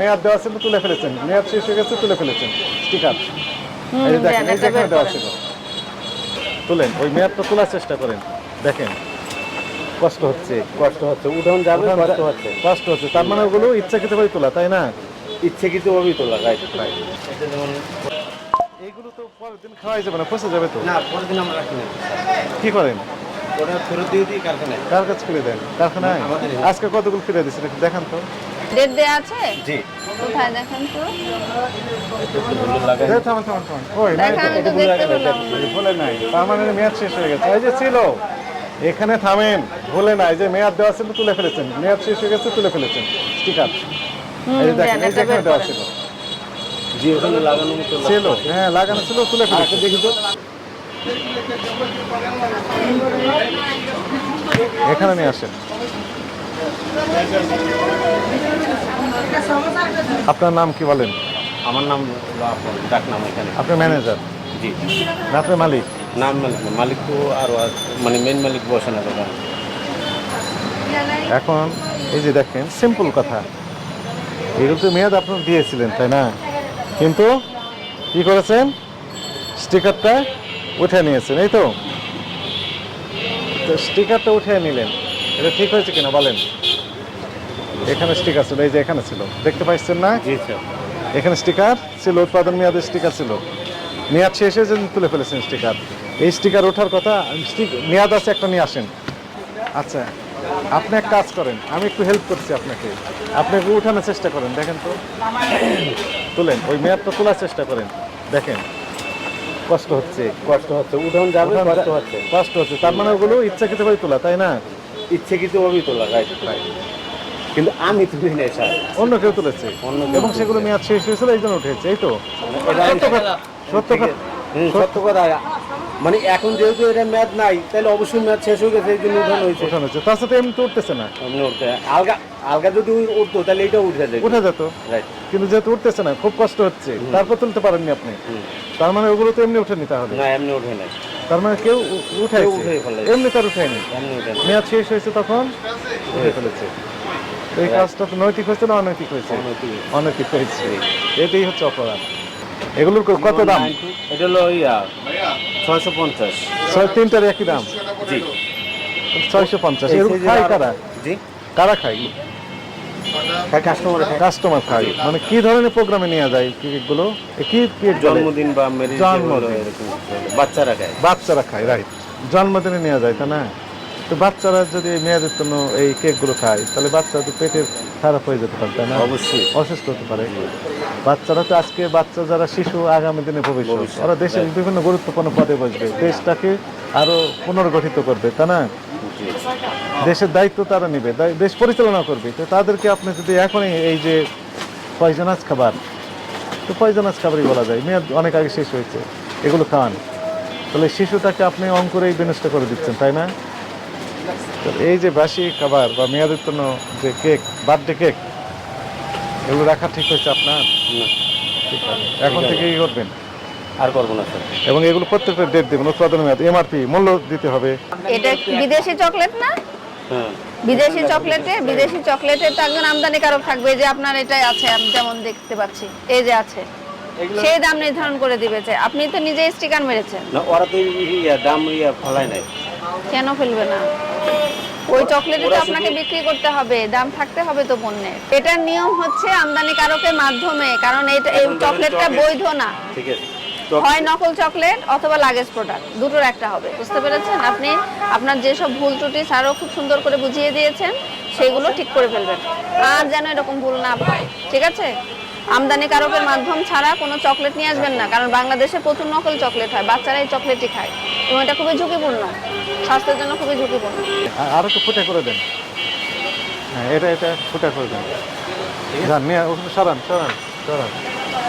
মেয়াদ দেওয়া ছিল তুলে ফেলেছেন। মেয়াদ শেষ হয়ে গেছে তুলে ফেলেছেন। স্টিকার এই দেখেন এই যে একটা এখানে বের দেওয়া ছিল। তুলেন ওই মেয়াদটা তোলার চেষ্টা করেন। দেখেন কষ্ট হচ্ছে। কষ্ট হচ্ছে উঠোন যাবে কষ্ট হচ্ছে। কষ্ট হচ্ছে। তার মানে ওগুলো ইচ্ছাকৃত ভাবে তোলা তাই না? ইচ্ছে কিছু ভাবেই তোলা রাইট রাইট এইগুলো তো পরের দিন খাওয়াই যাবে না পচে যাবে তো? না পরের দিন আমরা রাখি না। কি করেন? ওটা ফেরত দিয়ে দিই কারখানায়। কার কাছে ফিরে দেন? কারখানায়? আজকে কতগুলো ফিরে একটু দেখান তো। ডেট দেয়া আছে? জি। কোথায় দেখেন তো? লাগাই এই থামান থামান থামান ওই নাই তো, দেখতে পেলাম। না। ভুলে নাই তার মানে মেয়াদ শেষ হয়ে গেছে। এই যে ছিল এখানে থামেন ভুলে নাই। যে মেয়াদ দেওয়া ছিল তুলে ফেলেছেন। মেয়াদ শেষ হয়ে গেছে তুলে ফেলেছেন। স্টিকার হুম, এই দেখেন এই যে এখানে দেওয়া ছিল। জি ওখানে লাগানো ছিল হ্যাঁ লাগানো ছিল তুলে ফেলেছেন। দেখি তো। এখানে নিয়ে আসেন। আপনার নাম কি বলেন? আমার নাম ডাক নাম এখানে। আপনি ম্যানেজার জি। না আপনি মালিক? নাম মালিক না। মালিক তো আরও মানে মেন মালিক বসে না দোকানে এখন এই যে দেখেন সিম্পল কথা। এগুলো তো মেয়াদ আপনার দিয়েছিলেন তাই না? কিন্তু কি করেছেন? স্টিকারটা উঠে নিয়েছেন এই তো? তো স্টিকারটা উঠে নিলেন। এটা ঠিক হয়েছে কিনা বলেন? এখানে স্টিকার ছিল এই যে এখানে ছিল। দেখতে পাচ্ছেন না? জি স্যার। এখানে স্টিকার ছিল উৎপাদন মেয়াদের স্টিকার ছিল। মেয়াদ শেষে হয়েছে তুলে ফেলেছেন স্টিকার এই স্টিকার ওঠার কথা স্টিক মেয়াদ আছে একটা নিয়ে আসেন। আচ্ছা আপনি এক কাজ করেন আমি একটু হেল্প করছি আপনাকে। আপনি একটু উঠানোর চেষ্টা করেন দেখেন তো। তুলেন ওই মেয়াদটা তোলার চেষ্টা করেন। দেখেন কষ্ট হচ্ছে। কষ্ট হচ্ছে উঠোন যাবে কষ্ট হচ্ছে। কষ্ট হচ্ছে। তার মানে ওগুলো ইচ্ছাকৃত ভাবে তোলা তাই না? ইচ্ছে কিছু ভাবেই তোলা রাইট রাইট কিন্তু আমি তুলি নাই স্যার অন্য কেউ তুলেছে? অন্য এবং সেগুলো মেয়াদ শেষ হয়েছিল এই জন্য উঠেছে এই তো। এটা সত্য কথা সত্য কথা। মানে এখন যেহেতু এটা ম্যাচ নাই তাহলে অবশ্যই ম্যাচ শেষ হয়ে গেছে এই জন্য উঠানো হয়েছে। উঠানো হচ্ছে তার সাথে এমনি উঠতেছে না। এমনি উঠতে আলগা আলগা যদি উঠতো তাহলে এটা উঠে যায় উঠে যেত। রাইট কিন্তু যেহেতু উঠতেছে না খুব কষ্ট হচ্ছে। তারপর তুলতে পারেননি আপনি। তার মানে ওগুলো তো এমনি উঠেনি তাহলে। না এমনি উঠে নাই। তার মানে কেউ উঠাই। এমনি তার উঠায়নি মেয়াদ শেষ হয়েছে তখন? উঠে ফেলেছে। এই কাজটা তো নৈতিক হয়েছে না অনৈতিক হয়েছে? অনৈতিক। হয়েছে। এটাই হচ্ছে অপরাধ। এগুলোর কত দাম? এটা হলো ইয়া ছয়শো পঞ্চাশ। ছয় তিনটার একই দাম? জি। ছয়শো পঞ্চাশ। কারা? জি। কারা খায়? কাস্টমার খায় মানে কি ধরনের প্রোগ্রামে নিয়ে যায় কেকগুলো কি জন্মদিন বা জন্মদিন। বাচ্চারা খায়। বাচ্চারা খায় রাইট জন্মদিনে নেওয়া যায় তাই না? তো বাচ্চারা যদি এই মেয়াদের জন্য এই কেকগুলো খায় তাহলে বাচ্চা তো পেটের খারাপ হয়ে যেতে পারে তাই না? অবশ্যই। অসুস্থ হতে পারে। বাচ্চারা তো আজকে বাচ্চা যারা শিশু আগামী দিনে ভবিষ্যৎ। ওরা দেশের বিভিন্ন গুরুত্বপূর্ণ পদে বসবে। দেশটাকে আরও পুনর্গঠিত করবে তাই না? দেশের দায়িত্ব তারা নেবে। দেশ পরিচালনা করবে। তো তাদেরকে আপনি যদি এখনই এই যে পয়জনাস খাবার তো পয়জনাস খাবারই বলা যায়। মেয়াদ অনেক আগে শেষ হয়েছে। এগুলো খাওয়ান তাহলে শিশুটাকে আপনি অঙ্কুরেই বিনষ্ট করে দিচ্ছেন তাই না? এই যে বাসি খাবার বা মেয়াদোত্তীর্ণ যে কেক বার্থডে কেক এগুলো রাখা ঠিক হয়েছে আপনার? এখন থেকেই করবেন? আর করব না স্যার। এবং এগুলো প্রত্যেকটা ডেট দেবেন উৎপাদন মেয়াদ এমআরপি মূল্য দিতে হবে। এটা বিদেশি চকলেট না? হ্যাঁ। বিদেশি চকলেটে বিদেশি চকলেটের তো একজন আমদানিকারক থাকবে যে আপনার এটাই আছে আমি যেমন দেখতে পাচ্ছি এই যে আছে। সেই দাম নির্ধারণ করে দিবেছে আপনি তো নিজে স্টিকার মেরেছেন। না ওরা তো দাম ইয়া ফলাই নাই। কেন ফেলবে না? ওই চকলেটে তো আপনাকে বিক্রি করতে হবে দাম থাকতে হবে তো পণ্যের। এটার নিয়ম হচ্ছে আমদানিকারকের মাধ্যমে কারণ এটা এই চকলেটটা বৈধ না। ঠিক আছে। হয় নকল চকলেট অথবা লাগেজ প্রোডাক্ট দুটোর একটা হবে। বুঝতে পেরেছেন? আপনি আপনার যেসব ভুল ত্রুটি স্যারও খুব সুন্দর করে বুঝিয়ে দিয়েছেন সেগুলো ঠিক করে ফেলবেন। আর যেন এরকম ভুল না হয় ঠিক আছে? আমদানিকারকের মাধ্যম ছাড়া কোনো চকলেট নিয়ে আসবেন না কারণ বাংলাদেশে প্রচুর নকল চকলেট হয় বাচ্চারা এই চকলেটই খায়। এবং এটা খুবই ঝুঁকিপূর্ণ। স্বাস্থ্যের জন্য খুবই ঝুঁকিপূর্ণ। আ- একটু ফুটে করে দেন। হ্যাঁ এটা এটা ফুটে করে দেন। নিয়ে সরান সরান সরান।